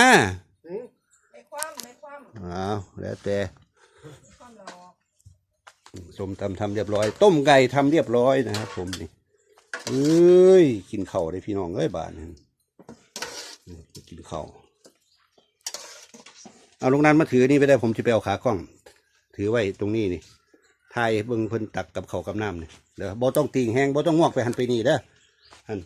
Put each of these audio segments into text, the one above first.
อ่าไม่คว่ำไม่คว่ำอ้าวแล้วแต่ไม่คว่ำหรอกส้มตำทำเรียบร้อย ต้มไก่ทำเรียบร้อยนะครับผมนี่เอ้ยกินข้าวได้พี่น้องเอ้ยบาทนึงกินข้าวเอาลงนั้นมาถือนี่ไปได้ผมจะไปเอาขากล้อง ถือไว้ตรงนี้นี่ทายเบิ่งเพิ่นตักกับข้าวกับน้ำนี่เด้อบ่ต้องติงแห้งบ่ต้องงอกไปหันไปนี่เด้อหัน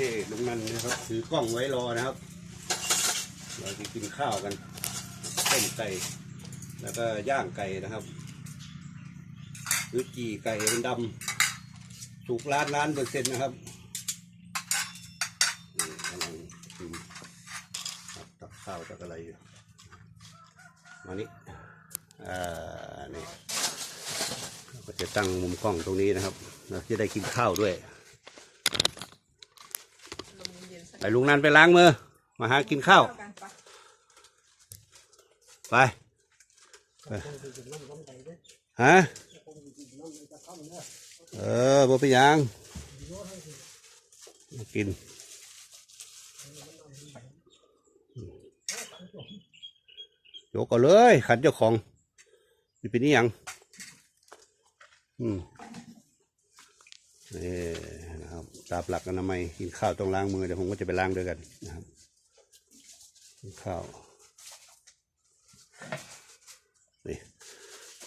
นี่ลุงนันนะครับ ถือกล้องไว้รอนะครับ เราจะกินข้าวกันต้มไก่แล้วก็ย่างไก่นะครับ หรือจีไก่เป็นดำถูกล้านล้านเปอร์เซ็นต์นะครับกำลังกินตักข้าวตักอะไรอยู่มานี่อ่านี่ก็จะตั้งมุมกล้องตรงนี้นะครับ เราจะได้กินข้าวด้วย ลมเย็นๆสัก ไปลุงนันไปล้างมือ มาหากินข้าว ไปไปฮะเออบ่ไปนหยังกินโยกก็เลย ขันเจ้าของนี่เป็นนี่ยัง อืมนี่นะ ตามหลักอนามัยกินข้าวต้องล้างมือเดี๋ยวผมก็จะไปล้างด้วยกันนะครับกินข้าวนี่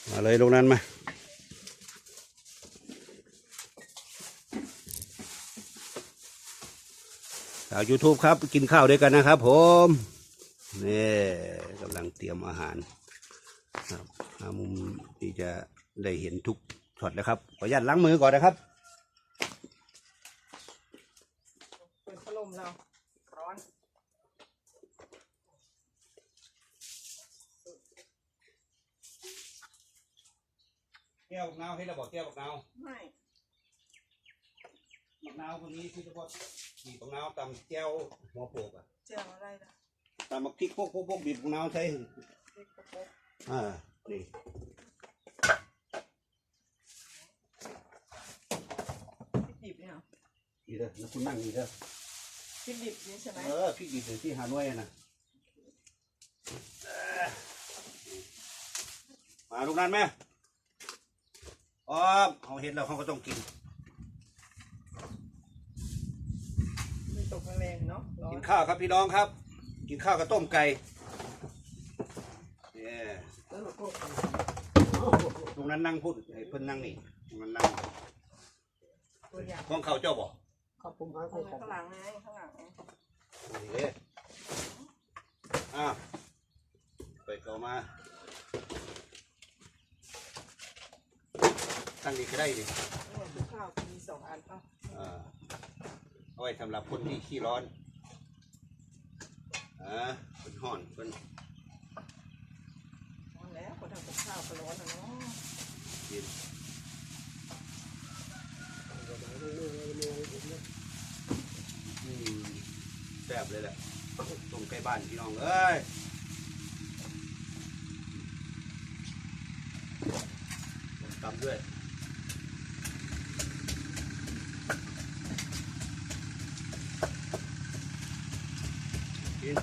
มาเลยลงนั้นมาชาว YouTube ครับ กินข้าวด้วยกันนะครับผมนี่กำลังเตรียมอาหารครับมุมที่จะได้เห็นทุกช็อตนะครับ ขออนุญาตล้างมือก่อนนะครับ มเรา ร้อนแก้วบักนาวให้เราบอกแก้วบักนาวไม่บักนาวคนนี้ที่เฉพาะบีบบักนาวตำแก้วหัวโปกอะเจ้าอะไรนะตำบักพริกพวกพวกพวกบีบบักนาวใช้พริกกระปุกอ่านี่พริกดิบเนี่ยเหรอดีเด้อแล้วคุณนั่งดีเด้อ พริกดิบนี่ใช่ไหมเออพริกดิบอยู่ที่ฮานอยอะนะเอ้อมาลูกนั้นไหมอ๋อเขาเห็นแล้วเขาก็ต้องกิน ไม่ตกแรงๆเนาะร้อกินนข้าวครับพี่น้องครับ กินข้าวกับต้มไก่เนี่ยแล้วเราก็ตรงนั้นนั่งพูดไอ้เพิ่นนั่งนี่ตรงนั้นนั่งตัวอย่างของเขาเจ้าบอก ครับผมหาข้าของงหลังไงข้างหลังไงนี่เด้อะไปเก่ามา ตั้งนี้ก็ได้ดินี่คือข้าวมีสองอันเอ้าอ่าเอาไว้สำหรับคนที่ขี้ร้อนอ่าคนห่อนคนร้อนแล้วคนทำกับข้าวก็ร้อนนะเนาะ กินอืมแซ่บเลยแหละตรงใกล้ บ้านพี่น้องเอ้ยตำด้วยกิน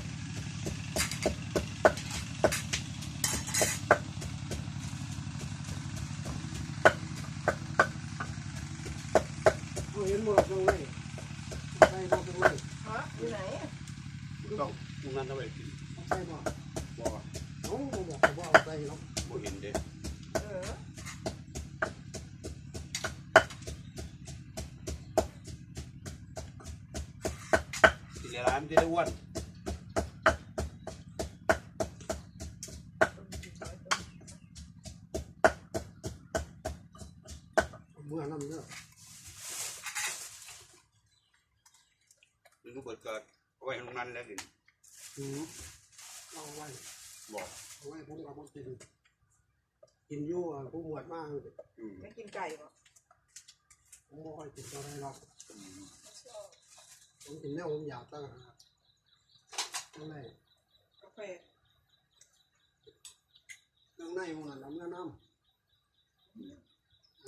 เอาเห็นหมดตรงไหนใส่บ่ตรงไหนฮะอยู่ไหนอะต้องตรงนั้นเอาไว้กินใส่บ่บ่เอาบ่บอกว่าเอาใส่เนาะบ่เห็นเด้เออกินในร้านจะได้อ้วนต้มกินน้อยต้มเมื่อนั้นเด้อมันก็เบิดเกิดเอาไว้ตรงนั้นแล้วกิน อือเอาไว้บอกเอาไว้ผมก็บ่กิน กินอยู่อะผู้หมวดมากอืมไม่กินไก่หรอผมบ่ค่อยกินเท่าไรหรอกอืมผมกินแล้วผมอยากตั้งหากตรงไหนกาแฟตรงไหนมันน้ำเนื้อน้ำ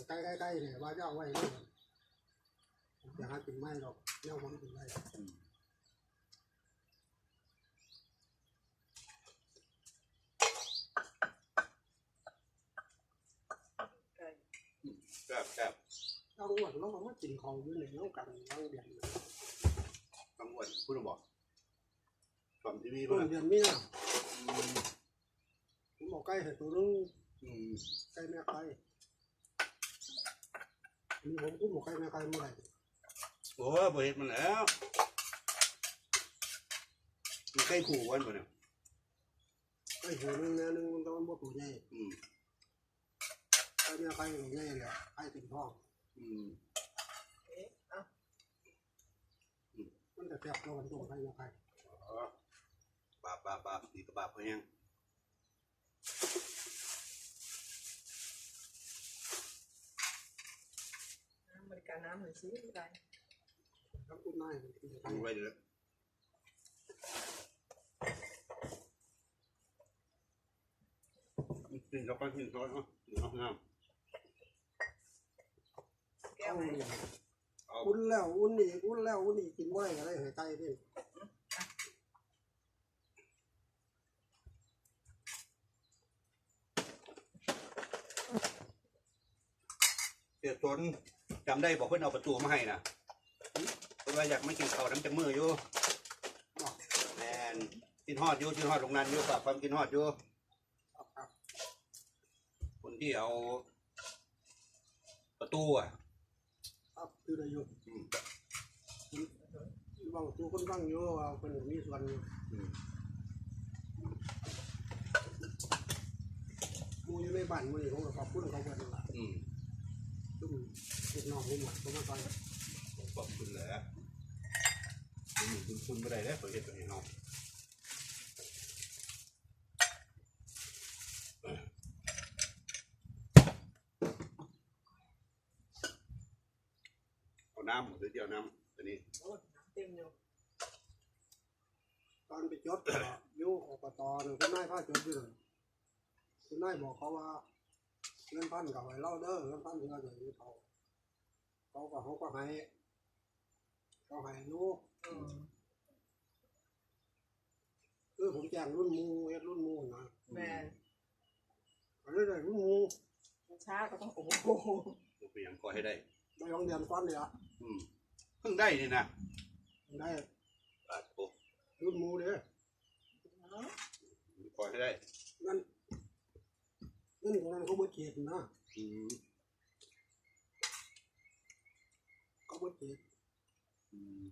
ใกล้ใกล้ๆเนี่ยว่าจะเอาไว้เนี่ยผมอยากหากินไม่หรอกเนี่ยผมกินไม่อืม ไก่ แซ่บแซ่บ ต้องหมดแล้วมันมากินของอยู่ในน้องกันตั้งเดือนต้องอ้วนพูดบอกฝั่งทีวีต้ป่ะนเดือนมีนาผมบอกใกล้เห็ดตัวนึงอืมใกล้แม่ใครมีผมกุ้มบอกใกล้แม่ใครเมื่อไหร่โอ้ยบ่เห็นมันแล้วมันใกล้ขู่วันบ่เนี่ยใกล้หัวนึงแม่นึงมันต้องบ่ตัวใหญ่อืมใกล้แม่ใครตัวใหญ่เลยใกล้ติ่งท้อง อืมเอ๊ะเอ้ามันจะแซ่บตัวกันตรงใกล้แม่ใครอ๋อบาปบาปบาปนี่ก็บาปเพรายังน้ำบริการน้ำหน่อยสิอะไรทั้งคุณนายมันกินทำไว้เดี๋ยวกินเข้าไปกินเข้าไปเนาะกินเข้าไปน้ แก้วไหมำเอาอุ่นแล้วอุ่นอีกอุ่นแล้วอุ่นอีกกินบ่ได้ก็ได้ให้ไก่ดิเสียสนจำได้บอกเพื่อนเอาประตูมาให้นะเพื่อนว่าอยากไม่กินข้าวน้ำจังมืออยู่บอกแมนกินฮอดอยู่กินฮอดโรงงานอยู่ฝากความกินฮอดอยู่ครับครับคนที่เอาประตูอะ ครับคือได้อยู่บางตัวคนบางอยู่ว่าเป็นมีส่วนอยู่มูอยู่ในบ้านมื้อนี้ผมก็ขอบคุณเขาเบิดนั่นล่ะอืมซึ่งลูกน้องผมหมดผมมาใส่ผมขอบคุณแหละอืมคุณคุณไม่ได้แล้วเขอเห็นตัวเองเนาะเอา น้ำหรือเดียวน้ำตัวนี้โอ้ยน้ำเต็มอยู่ตอนไปจดก็อยู่อบตนึงคุณนายพาจดอยู่นั่นคุณนายบอกเขาว่าเงินพันกับไว้เล่าเด้อเงินพันถึงจะอยู่เขาเขาก็เขาก็ให้เขาให้ลูกอืมคือผมแจ้งรุ่นหมูเฮ็ดรุ่นหมูนะแมนอันนี้ได้รุ่นหมูช้าก็ต้องโอ้โหตัวไปยังก่อให้ได้ได้ของเดือนก้อนเลยอะ อืมเพิ่งได้นี่นะได้อะโอ้รุ่นหมูเด้อก่อให้ได้นั่นนั่นของนั้นเขาเบิดเขตนะอืมเขาเบิดเขตอืม